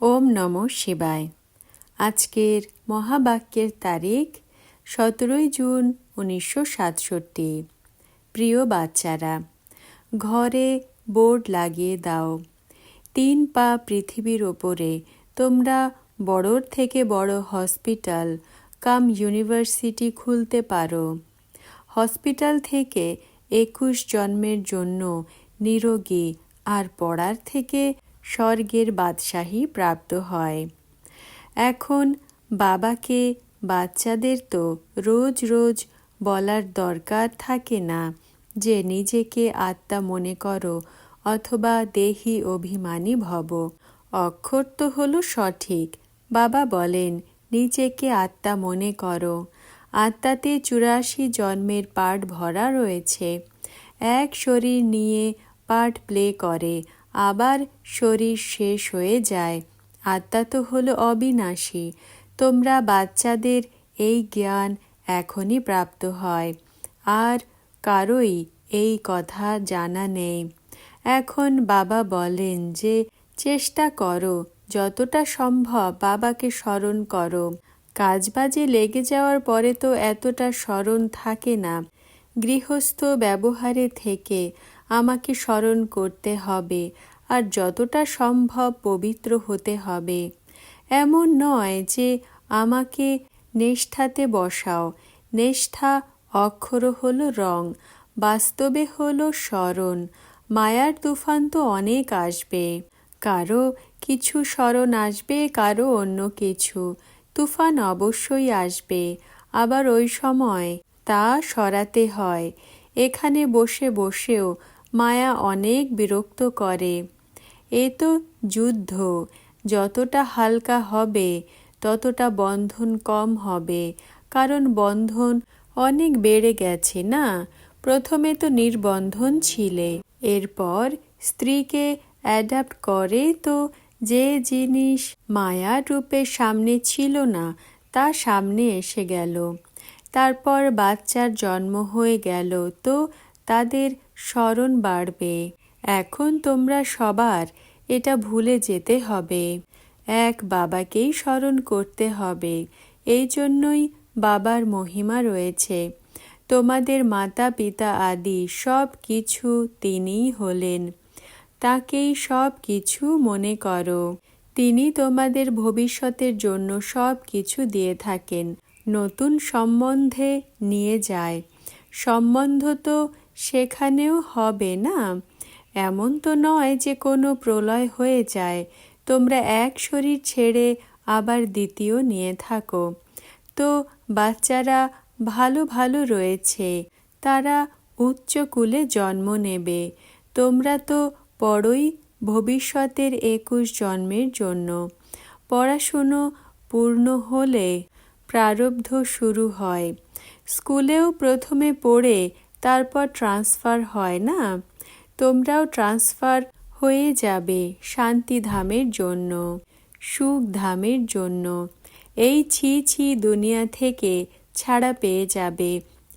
ওম নম শিবায়। আজকের মহাবাক্যের তারিখ সতেরোই জুন উনিশশো সাতষট্টি। প্রিয় বাচ্চারা, ঘরে বোর্ড লাগিয়ে দাও। তিন পা পৃথিবীর ওপরে তোমরা বড়র থেকে বড় হসপিটাল কাম ইউনিভার্সিটি খুলতে পারো। হসপিটাল থেকে একুশ জন্মের জন্য নিরোগী আর পড়ার থেকে স্বর্গের বাদশাহী প্রাপ্ত হয়। এখন বাবাকে, বাচ্চাদের তো রোজ রোজ বলার দরকার থাকে না যে নিজেকে আত্মা মনে করো অথবা দেহি অভিমানী ভব। অক্ষর তো হলো সঠিক। বাবা বলেন, নিজেকে আত্মা মনে করো। আত্মাতে চুরাশি জন্মের পাঠ ভরা রয়েছে। এক শরীর নিয়ে পাঠ প্লে করে। আবার শরীর শেষ হয়ে যায়। আত্মা তো হলো অবিনাশী। তোমরা বাচ্চাদের এই জ্ঞান এখনই প্রাপ্ত হয়। আর কারোই এই কথা জানা নেই। এখন বাবা বলেন যে, চেষ্টা করো, যতটা সম্ভব বাবাকে স্মরণ করো। কাজবাজে লেগে যাওয়ার পরে তো এতটা স্মরণ থাকে না। গৃহস্থ ব্যবহারে থেকে আমাকে স্মরণ করতে হবে। আর যতটা সম্ভব পবিত্র হতে হবে। এমন নয় যে আমাকে নেষ্ঠাতে বসাও। নেষ্ঠা অক্ষর হলো রং, বাস্তবে হলো স্মরণ। মায়ার তুফান তো অনেক আসবে। কারও কিছু স্মরণ আসবে, কারও অন্য কিছু। তুফান অবশ্যই আসবে। আবার ওই সময় তা সরাতে হয়। এখানে বসে বসেও মায়া অনেক বিরক্ত করে। এ তো যুদ্ধ। যতটা হালকা হবে, ততটা বন্ধন কম হবে। কারণ বন্ধন অনেক বেড়ে গেছে না? প্রথমে তো নির্বন্ধন ছিলে। এরপর স্ত্রীকে অ্যাডাপ্ট করে তো যে জিনিস মায়া রূপে সামনে ছিল না, তা সামনে এসে গেল। তারপর বাচ্চার জন্ম হয়ে গেল তো তাদের স্মরণ বাড়বে। এখন তোমরা সবার এটা ভুলে যেতে হবে। এক বাবাকেই স্মরণ করতে হবে। এই জন্যই বাবার মহিমা রয়েছে। তোমাদের মাতা, পিতা আদি সব কিছু তিনিই হলেন। তাকেই সব কিছু মনে করো। তিনি তোমাদের ভবিষ্যতের জন্য সব কিছু দিয়ে থাকেন। নতুন সম্বন্ধে নিয়ে যায়। সম্বন্ধ তো সেখানেও হবে না? এমন তো নয় যে কোনো প্রলয় হয়ে যায়। তোমরা এক শরীর ছেড়ে আবার দ্বিতীয় নিয়ে থাকো। তো, বাচ্চারা ভালো ভালো রয়েছে। তারা উচ্চ কুলে জন্ম নেবে। তোমরা তো পড়ই ভবিষ্যতের একুশ জন্মের জন্য। পড়াশুনো পূর্ণ হলে প্রারব্ধ শুরু হয়। স্কুলেও প্রথমে পড়ে, তারপর ট্রান্সফার হয় না? তোমরাও ট্রান্সফার হয়ে যাবে শান্তিধামের জন্য, সুখধামের জন্য। এই ছি ছি দুনিয়া থেকে ছাড়া পেয়ে যাবে।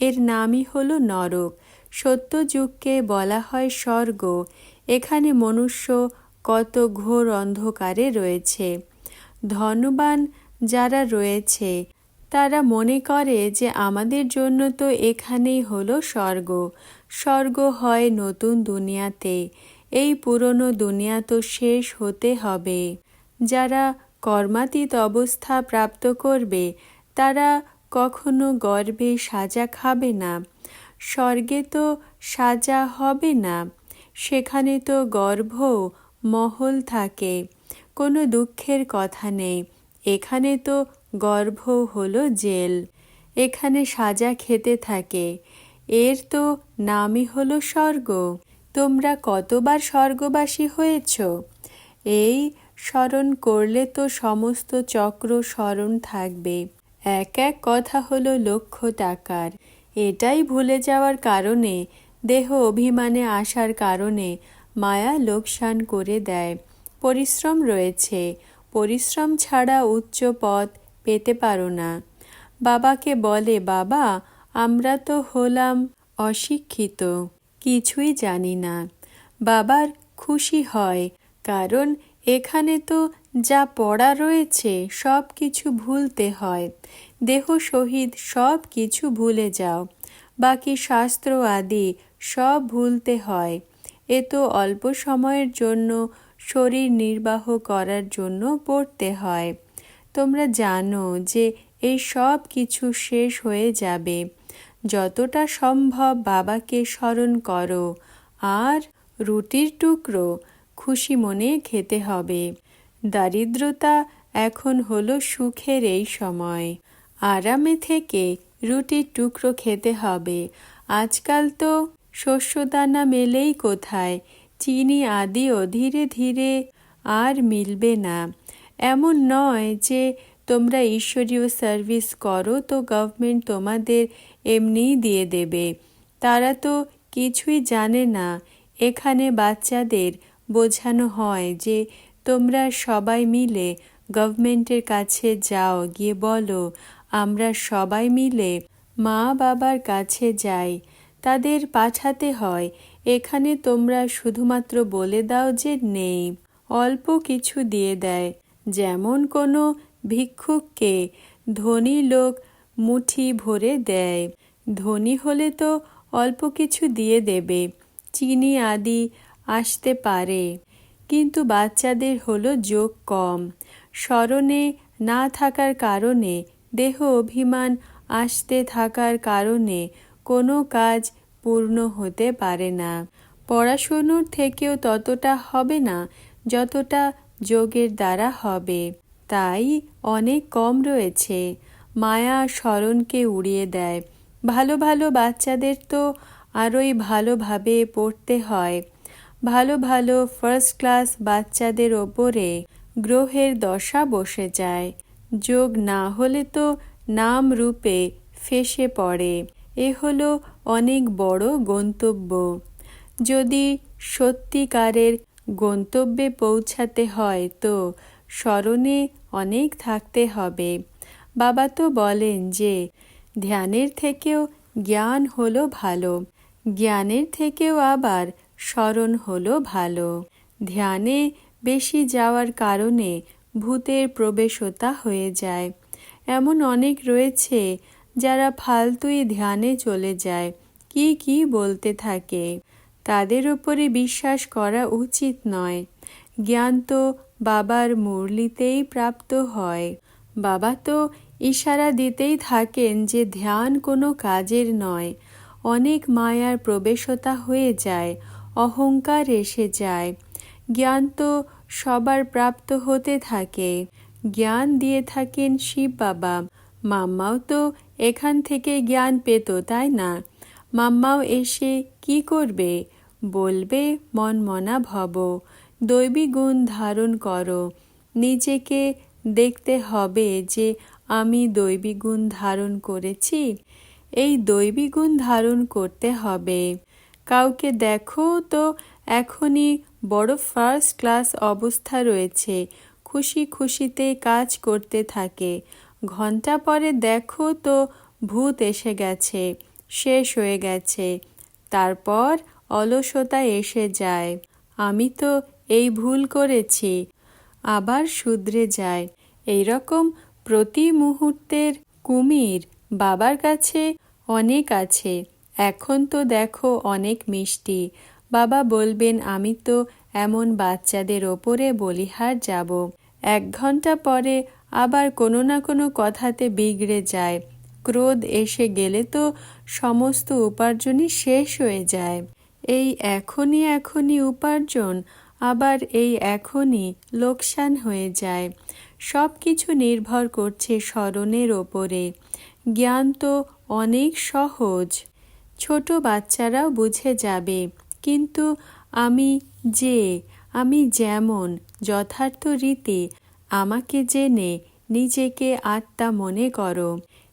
এর নামই হলো নরক। সত্যযুগকে বলা হয় স্বর্গ। এখানে মনুষ্য কত ঘোর অন্ধকারে রয়েছে। ধনবান যারা রয়েছে, তারা মনে করে যে আমাদের জন্য তো এখানেই হলো স্বর্গ। স্বর্গ হয় নতুন দুনিয়াতে। এই পুরনো দুনিয়া তো শেষ হতে হবে। যারা কর্মাতীত অবস্থা প্রাপ্ত করবে, তারা কখনো গর্বে সাজা খাবে না। স্বর্গে তো সাজা হবে না। সেখানে তো গর্ভ, মহল থাকে। কোনো দুঃখের কথা নেই। এখানে তো গর্ভ হলো জেল। এখানে সাজা খেতে থাকে। এর তো নামই হলো স্বর্গ। তোমরা কতবার স্বর্গবাসী হয়েছ? এই স্মরণ করলে তো সমস্ত চক্র স্মরণ থাকবে। এক এক কথা হলো লক্ষ টাকার। এটাই ভুলে যাওয়ার কারণে, দেহ অভিমানে আসার কারণে মায়া লোকসান করে দেয়। পরিশ্রম রয়েছে। পরিশ্রম ছাড়া উচ্চ পথ পেতে পারো না। বাবাকে বলে, বাবা আমরা তো হলাম অশিক্ষিত, কিছুই জানি না। বাবার খুশি হয়, কারণ এখানে তো যা পড়া রয়েছে সব কিছু ভুলতে হয়। দেহ সহিত সব কিছু ভুলে যাও, বাকি শাস্ত্র আদি সব ভুলতে হয়। এ তো অল্প সময়ের জন্য, শরীর নির্বাহ করার জন্য পড়তে হয়। তোমরা জানো যে এই সব কিছু শেষ হয়ে যাবে। যতটা সম্ভব বাবাকে স্মরণ করো আর রুটির টুকরো খুশি মনে খেতে হবে। দারিদ্রতা এখন হলো সুখের এই সময়। আরামে থেকে রুটির টুকরো খেতে হবে। আজকাল তো শস্যদানা মেলেই কোথায়, চিনি আদিও ধীরে ধীরে আর মিলবে না। এমন নয় যে তোমরা ঈশ্বরীয় সার্ভিস করো, তো গভর্নমেন্ট তোমাদের এমনিই দিয়ে দেবে। তারা তো কিছুই জানে না। এখানে বাচ্চাদের বোঝানো হয় যে, তোমরা সবাই মিলে গভর্নমেন্টের কাছে যাও, গিয়ে বলো, আমরা সবাই মিলে মা বাবার কাছে যাই। তাদের পাঠাতে হয়। এখানে তোমরা শুধুমাত্র বলে দাও যে নেই, অল্প কিছু দিয়ে দেয়। যেমন কোনো ভিক্ষুককে ধনী লোক মুঠি ভরে দেয়। ধনী হলে তো অল্প কিছু দিয়ে দেবে, চিনি আদি আসতে পারে। কিন্তু বাচ্চাদের হলো যোগ কম। স্মরণে না থাকার কারণে, দেহ অভিমান আসতে থাকার কারণে কোনো কাজ পূর্ণ হতে পারে না। পড়াশুনোর থেকেও ততটা হবে না, যতটা যোগের দ্বারা হবে। তাই অনেক কম রয়েছে। মায়া স্মরণকে উড়িয়ে দেয়। ভালো ভালো বাচ্চাদের তো আরোই ভালোভাবে পড়তে হয়। ভালো ভালো ফার্স্ট ক্লাস বাচ্চাদের ওপরে গ্রহের দশা বসে যায়। যোগ না হলে তো নাম রূপে ফেসে পড়ে। এ হলো অনেক বড় গন্তব্য। যদি সত্যিকারের গন্তব্যে পৌঁছাতে হয় তো স্মরণে অনেক থাকতে হবে। বাবা তো বলেন যে, ধ্যানের থেকেও জ্ঞান হলো ভালো, জ্ঞানের থেকেও আবার স্মরণ হলো ভালো। ধ্যানে বেশি যাওয়ার কারণে ভূতের প্রবেশতা হয়ে যায়। এমন অনেক রয়েছে যারা ফালতুই ধ্যানে চলে যায়, কি কি বলতে থাকে, তাদের ওপরে বিশ্বাস করা উচিত নয়। জ্ঞান তো বাবার মুরলিতেই প্রাপ্ত হয়। বাবা তো ইশারা দিতেই থাকেন যে ধ্যান কোনো কাজের নয়। অনেক মায়ার প্রবেশতা হয়ে যায়, অহংকার এসে যায়। জ্ঞান তো সবার প্রাপ্ত হতে থাকে। জ্ঞান দিয়ে থাকেন শিব বাবা। মাম্মাও তো এখান থেকে জ্ঞান পেত, তাই না? মাম্মাও এসে কি করবে? বলবে মন মনা ভব। দৈবী গুণ ধারণ করো। নিজেকে দেখতে হবে যে আমি দৈবী গুণ ধারণ করেছি। এই দৈবী গুণ ধারণ করতে হবে। কাউকে দেখো তো এখনই বড় ফার্স্ট ক্লাস অবস্থা রয়েছে। খুশি খুশিতে কাজ করতে থাকে। ঘণ্টা পরে দেখো তো ভূত এসে গেছে, শেষ হয়ে গেছে। তারপর অলসতা এসে যায়। আমি তো এই ভুল করেছি। আবার শুধরে যায়। এই রকম প্রতি মুহূর্তের কুমির বাবার কাছে অনেক আছে। এখন তো দেখো অনেক মিষ্টি। বাবা বলবেন, আমি তো এমন বাচ্চাদের ওপরে বলিহার যাব। এক ঘণ্টা পরে আবার কোনো না কোনো কথাতে বিগড়ে যায়। ক্রোধ এসে গেলে তো সমস্ত উপার্জনই শেষ হয়ে যায়। এই এখনই এখনই উপার্জন। আবার এই এখনই লোকসান হয়ে যায়। সব কিছু নির্ভর করছে স্মরণের ওপরে। জ্ঞান তো অনেক সহজ। ছোট বাচ্চারাও বুঝে যাবে, কিন্তু আমি যে, আমি যেমন যথার্থ রীতি আমাকে জেনে নিজেকে আত্মা মনে করো,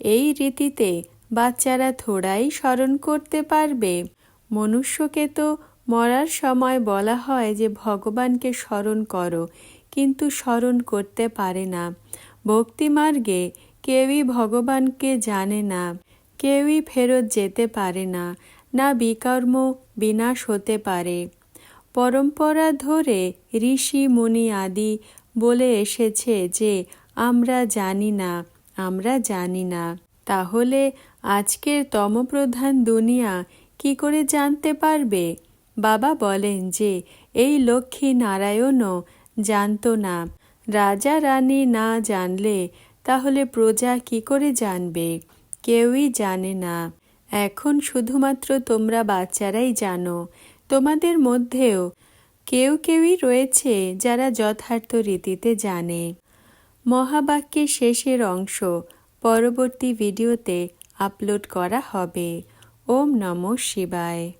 এই রীতিতে বাচ্চারা থোড়াই স্মরণ করতে পারবে। মনুষ্যকে তো মরার সময় বলা হয় যে, ভগবানকে স্মরণ করো, কিন্তু স্মরণ করতে পারে না। ভক্তিমার্গে কেউই ভগবানকে জানে না, কেউই ফেরত যেতে পারে না না বিকর্ম বিনাশ হতে পারে। পরম্পরা ধরে ঋষি, মুনি আদি বলে এসেছে যে, আমরা জানি না, আমরা জানি না। তাহলে আজকের তমপ্রধান দুনিয়া কি করে জানতে পারবে? বাবা বলেন যে, এই লক্ষ্মী নারায়ণও জানত না। রাজা রানী না জানলে তাহলে প্রজা কি করে জানবে? কেউই জানে না। এখন শুধুমাত্র তোমরা বাচ্চারাই জানো। তোমাদের মধ্যেও কেউ কেউই রয়েছে যারা যথার্থ রীতিতে জানে। মহাবাক্যের শেষের অংশ পরবর্তী ভিডিওতে আপলোড করা হবে। ওম নমঃ শিবায়।